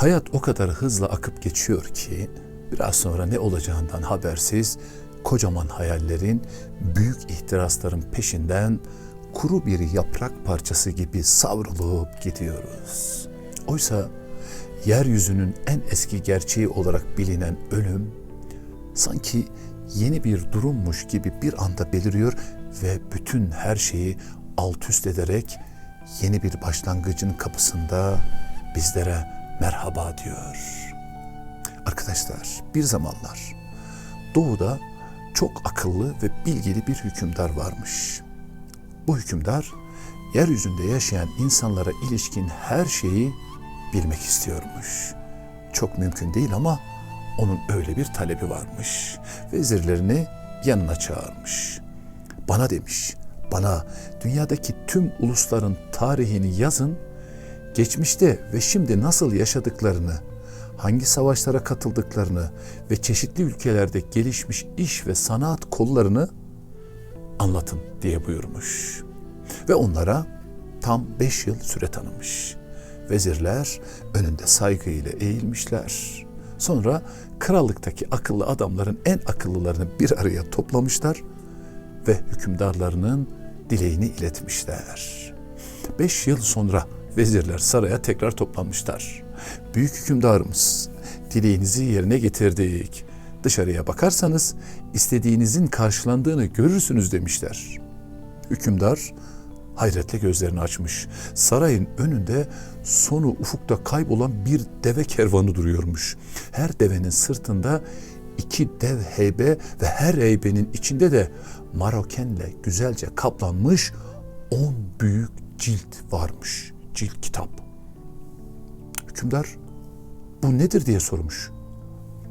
Hayat o kadar hızlı akıp geçiyor ki biraz sonra ne olacağından habersiz kocaman hayallerin, büyük ihtirasların peşinden kuru bir yaprak parçası gibi savrulup gidiyoruz. Oysa yeryüzünün en eski gerçeği olarak bilinen ölüm sanki yeni bir durummuş gibi bir anda beliriyor ve bütün her şeyi alt üst ederek yeni bir başlangıcın kapısında bizlere merhaba diyor. Arkadaşlar bir zamanlar doğuda çok akıllı ve bilgili bir hükümdar varmış. Bu hükümdar yeryüzünde yaşayan insanlara ilişkin her şeyi bilmek istiyormuş. Çok mümkün değil ama onun öyle bir talebi varmış. Vezirlerini yanına çağırmış. Bana demiş, bana dünyadaki tüm ulusların tarihini yazın, geçmişte ve şimdi nasıl yaşadıklarını, hangi savaşlara katıldıklarını ve çeşitli ülkelerde gelişmiş iş ve sanat kollarını anlatın diye buyurmuş. Ve onlara tam beş yıl süre tanımış. Vezirler önünde saygıyla eğilmişler. Sonra krallıktaki akıllı adamların en akıllılarını bir araya toplamışlar ve hükümdarlarının dileğini iletmişler. Beş yıl sonra vezirler saraya tekrar toplanmışlar. Büyük hükümdarımız, dileğinizi yerine getirdik. Dışarıya bakarsanız istediğinizin karşılandığını görürsünüz demişler. Hükümdar hayretle gözlerini açmış. Sarayın önünde sonu ufukta kaybolan bir deve kervanı duruyormuş. Her devenin sırtında iki dev heybe ve her heybenin içinde de marokenle güzelce kaplanmış on büyük cilt varmış. Cilt kitap. Hükümdar bu nedir diye sormuş.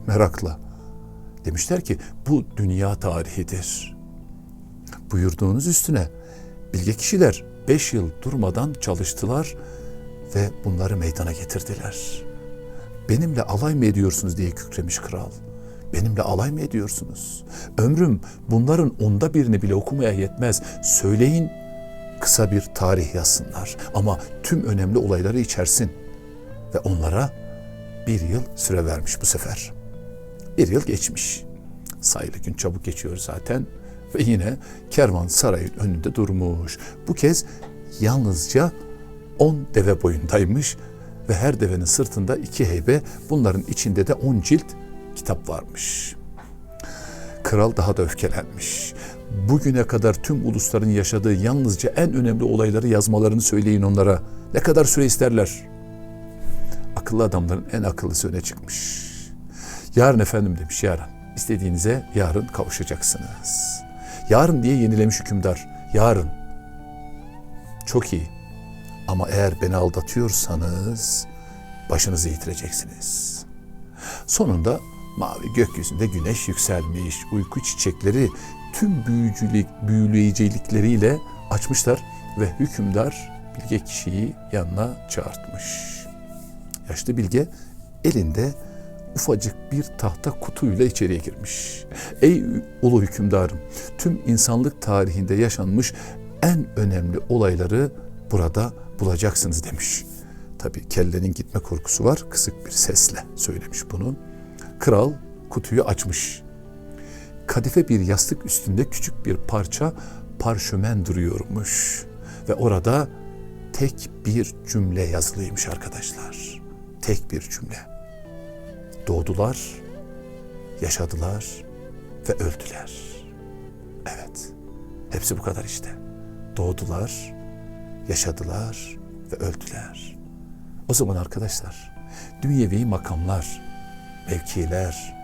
Merakla. Demişler ki bu dünya tarihidir. Buyurduğunuz üstüne bilge kişiler beş yıl durmadan çalıştılar ve bunları meydana getirdiler. Benimle alay mı ediyorsunuz diye kükremiş kral. Benimle alay mı ediyorsunuz? Ömrüm bunların onda birini bile okumaya yetmez. Söyleyin kısa bir tarih yazsınlar ama tüm önemli olayları içersin. Ve onlara bir yıl süre vermiş bu sefer. Bir yıl geçmiş. Sayılı gün çabuk geçiyor zaten. Ve yine kervan sarayın önünde durmuş. Bu kez yalnızca on deve boyundaymış ve her devenin sırtında iki heybe, bunların içinde de on cilt kitap varmış. Kral daha da öfkelenmiş. Bugüne kadar tüm ulusların yaşadığı yalnızca en önemli olayları yazmalarını söyleyin onlara. Ne kadar süre isterler? Akıllı adamların en akıllısı öne çıkmış. Yarın efendim demiş yarın. İstediğinize yarın kavuşacaksınız. Yarın diye yenilemiş hükümdar. Yarın. Çok iyi. Ama eğer beni aldatıyorsanız başınızı yitireceksiniz. Sonunda mavi gökyüzünde güneş yükselmiş, uyku çiçekleri tüm büyücülük, büyüleyicilikleriyle açmışlar ve hükümdar bilge kişiyi yanına çağırtmış. Yaşlı bilge elinde ufacık bir tahta kutuyla içeriye girmiş. Ey ulu hükümdarım, tüm insanlık tarihinde yaşanmış en önemli olayları burada bulacaksınız demiş. Tabi kellenin gitme korkusu var. Kısık bir sesle söylemiş bunu. Kral kutuyu açmış. Kadife bir yastık üstünde küçük bir parça parşömen duruyormuş. Ve orada tek bir cümle yazılıymış arkadaşlar. Tek bir cümle. Doğdular, yaşadılar ve öldüler. Evet. Hepsi bu kadar işte. Doğdular, yaşadılar ve öldüler. O zaman arkadaşlar, dünyevi makamlar, mevkiler,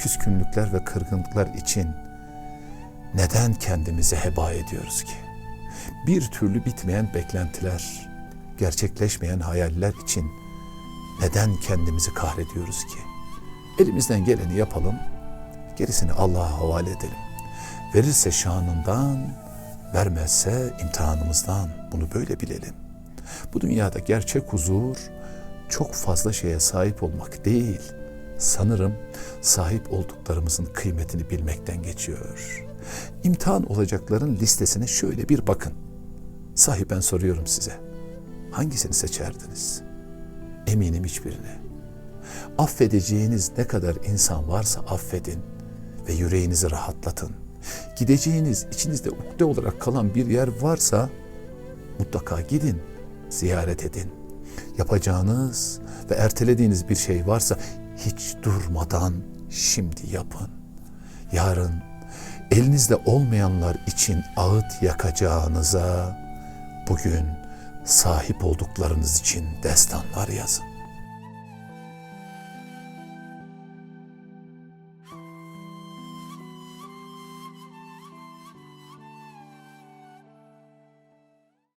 küskünlükler ve kırgınlıklar için neden kendimizi heba ediyoruz ki? Bir türlü bitmeyen beklentiler, gerçekleşmeyen hayaller için neden kendimizi kahrediyoruz ki? Elimizden geleni yapalım, gerisini Allah'a havale edelim. Verirse şanından, vermezse imtihanımızdan bunu böyle bilelim. Bu dünyada gerçek huzur çok fazla şeye sahip olmak değil. Sanırım sahip olduklarımızın kıymetini bilmekten geçiyor. İmtihan olacakların listesine şöyle bir bakın. Sahi ben soruyorum size. Hangisini seçerdiniz? Eminim hiçbirine. Affedeceğiniz ne kadar insan varsa affedin ve yüreğinizi rahatlatın. Gideceğiniz, içinizde ukde olarak kalan bir yer varsa mutlaka gidin, ziyaret edin. Yapacağınız ve ertelediğiniz bir şey varsa hiç durmadan şimdi yapın. Yarın elinizde olmayanlar için ağıt yakacağınıza bugün sahip olduklarınız için destanlar yazın.